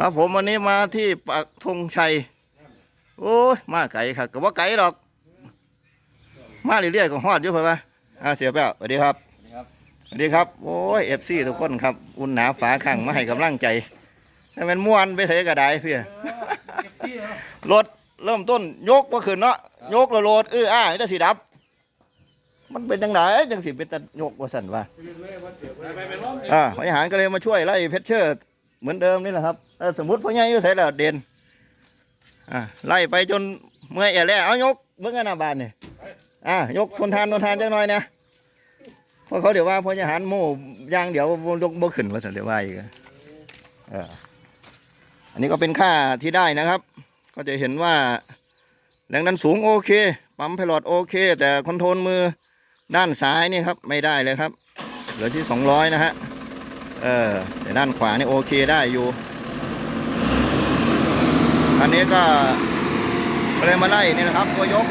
ครับผมวันนี้มาที่ปักธงชัย โอ้ยมาไก่ครับก็ว่าไก่ดอก มาเรื่อยๆก็ฮอดอยู่เพื่อนว่าอ่าเสียแป้วสวัสดีครับสวัสดีครับโอ้ยเอฟซีทุกคนครับ อุ่นหนาฝาขังมาให้กำลังใจให้มันม่วนไปใส่กระไดเพี่ยรถเริ่มต้นยกว่าขึ้นเนาะยกแล้วโหลดเอออ้าจะสีดับ มันเป็นจังไดจังสิเป็นตะยกว่าสั่นว่าอ่าพยหารก็เลยมาช่วยไล่เพชรเชอร์ เหมือนเดิมนี่แหละครับสมมติพ่อใหญ่อยู่ใส่แล้วเด่นอ่าไล่ไปจนเมื่อยแอแล้วเอายกเมื่อกันหน้าบานนี่อ่ายกทนทานทนทานจังหน่อยนะเพราะเขาเดี๋ยวว่าพ่อใหารโม่ยางเดี๋ยวบ่ยกบ่ขึ้นว่าสันเดี๋ยวว่าอีกอันนี้ก็เป็นค่าที่ได้นะครับ ก็จะเห็นว่าแรงดันสูงโอเค ปั๊มไพลอตโอเค แต่คอนโทรลมือด้านซ้ายนี่ครับ ไม่ได้เลยครับ เหลือที่200นะฮะ เออแต่ด้านขวานี่โอเคได้อยู่ อันนี้ก็เลยมาไล่นี่นะครับ ตัวยก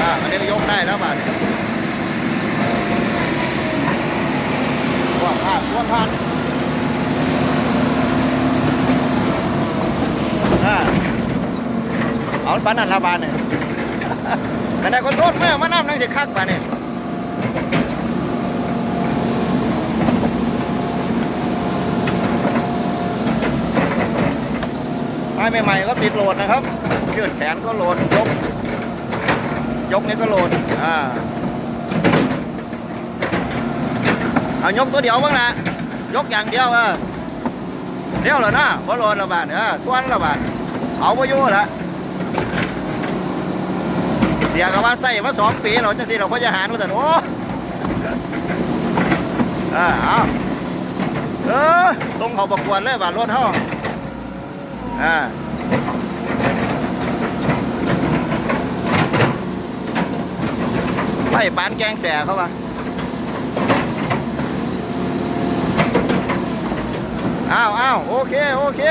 อ่า อันนี้ก็ยกได้แล้วบาทว่าพลาดว่าพลาดอ่าเอาปานนันละบาทเนี่ยแต่ไหนคนโทษเมื่อมาน้ำนั่งสิคักบาทเนี่ย ม้ใหม่ๆก็ติดโหลดนะครับยืดแขนก็โหลดยก ยกนี้ก็โหลดอ่าเอายกตัวเดียวบ้างละยกอย่างเดียวเออเดียวเหรอนะพอโหลดละบาทเออทวนละบาทเอาไปยู่ละเสียกับว่าใส่มาสองปีเราจะสิเราก็จะหารว่าแต่โอ้เออเอาเออส่งเขาประกวดเลยบาทรถเท่า อ่าไล่ปานแกงแสเข้ามาอ้าวอ้าวโอเค โอเค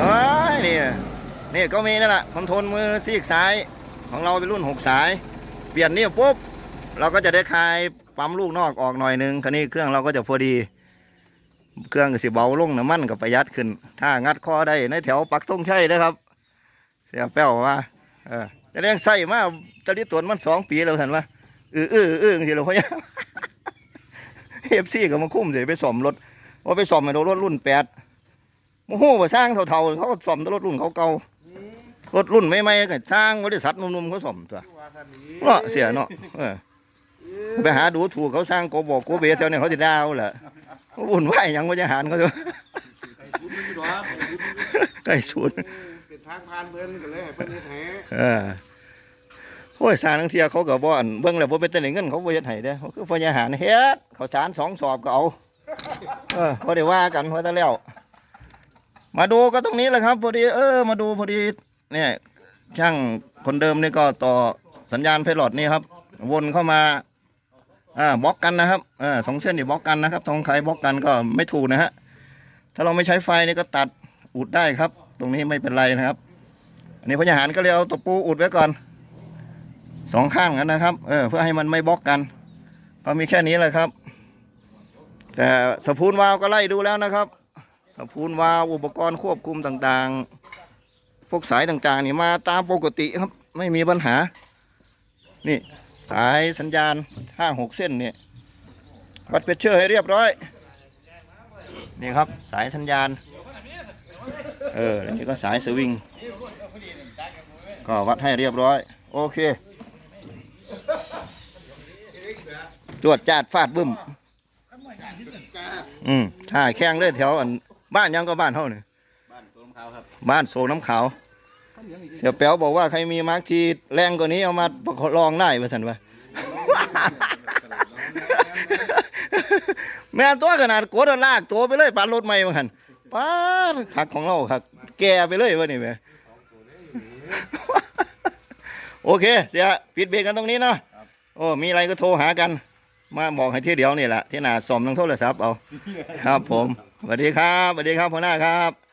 เฮ้ยนี่นี่ก็มีนั่นแหละคอนโทรลมือซีกซ้าย ของเราเป็นรุ่น 6 สาย เปลี่ยนนี่ปุ๊บ เราก็จะได้คลาย ปั๊มลูกนอกออกหน่อยนึงคันนี้เครื่องเราก็จะพอดี เครื่องก็สิเบาลงน้ำมันก็ประหยัดขึ้น ถ้างัดคอได้ในแถวปักตงชัยนะครับ เสียแป้วว่าเออจะเลี้ยงไส้มาตะลิตวนมันสองปีแล้วท่านว่าเออเออเออสิเราพะยาเอฟซีก็มาคุ้มเสียไปสอมรถว่าไปสอมไอ้รถรุ่นแปดโอ้โหว่าสร้างเท่าๆเขาสอมแต่รถรุ่นเขาเก่ารถรุ่นใหม่ๆก็สร้างบริษัทหนุ่มๆเขาสอมตัวเนาะเสียเนาะเออ ไปหาดูถูกเขาสร้างโกบอกโกเบสเจ้าเนี่ยเขาจะดาวแหละวุ่นวายหยังว่าจะหารเขาจะใกล้สูนเป็นทางผ่านเพิ่นก็เลยให้เพิ่นเฮ็ดให้เออโอ้ยสร้างทั้งเทียเขาก็บ่อันเบิ่งแล้วบ่เป็นแต่เงินเขาบ่เฮ็ดให้เด้อเขาคือพยาหารเฮ็ดเขาวสารสองสอบก็เอาเออบ่ได้ว่ากันว่าแต่แล้ว มาดูก็ตรงนี้แหละครับพอดีเออมาดูพอดีเนี่ยช่างคนเดิมนี่ก็ต่อสัญญาณไพลอตนี่ครับ วนเข้ามา อ่าบล็อกกันนะครับอ่าสองเส้นนี่บล็อกกันนะครับทองไขบล็อกกันก็ไม่ถูกนะฮะถ้าเราไม่ใช้ไฟนี่ก็ตัดอุดได้ครับ ตรงนี้ไม่เป็นไรนะครับ อันนี้พญาหารก็เลยเอาตะปูอุดไว้ก่อนสองข้างกันนะครับเออเพื่อให้มันไม่บล็อกกันก็มีแค่นี้แหละครับ แต่สปูนวาลก็ไล่ดูแล้วนะครับสปูนวาลอุปกรณ์ควบคุมต่างๆพวกสายต่างๆนี่มาตามปกติครับ ไม่มีปัญหานี่ สายสัญญาณห้าหกเส้นเนี่ยวัดเพชเชอร์ให้เรียบร้อย นี่ครับสายสัญญาณ เอออันนี้ก็สายสวิง ก็วัดให้เรียบร้อย โอเคตรวจจาดฟาดบึ้ม อืมถ้าแข้งเลยแถวอันบ้านยังก็บ้านเท่านี่บ้านตัวน้ำขาวครับ บ้านโศกน้ำขาว เสี่ยแป๋วบอกว่าใครมีมาร์กทีแรงกว่านี้เอามาประลองได้มาสันวะแม่ตัวขนาดโกดลากตัวไปเลยปานรถใหม่มาหันป้าขักของเราขักแกไปเลยวะนี่แม่โอเค เสียปิดเบรกกันตรงนี้เนาะโอ้มีอะไรก็โทรหากัน มาบอกให้ที่เดียวนี่แหละที่หนาสอมทางโทรศัพท์เอา ครับผมสวัสดีครับสวัสดีครับหัวหน้าครับ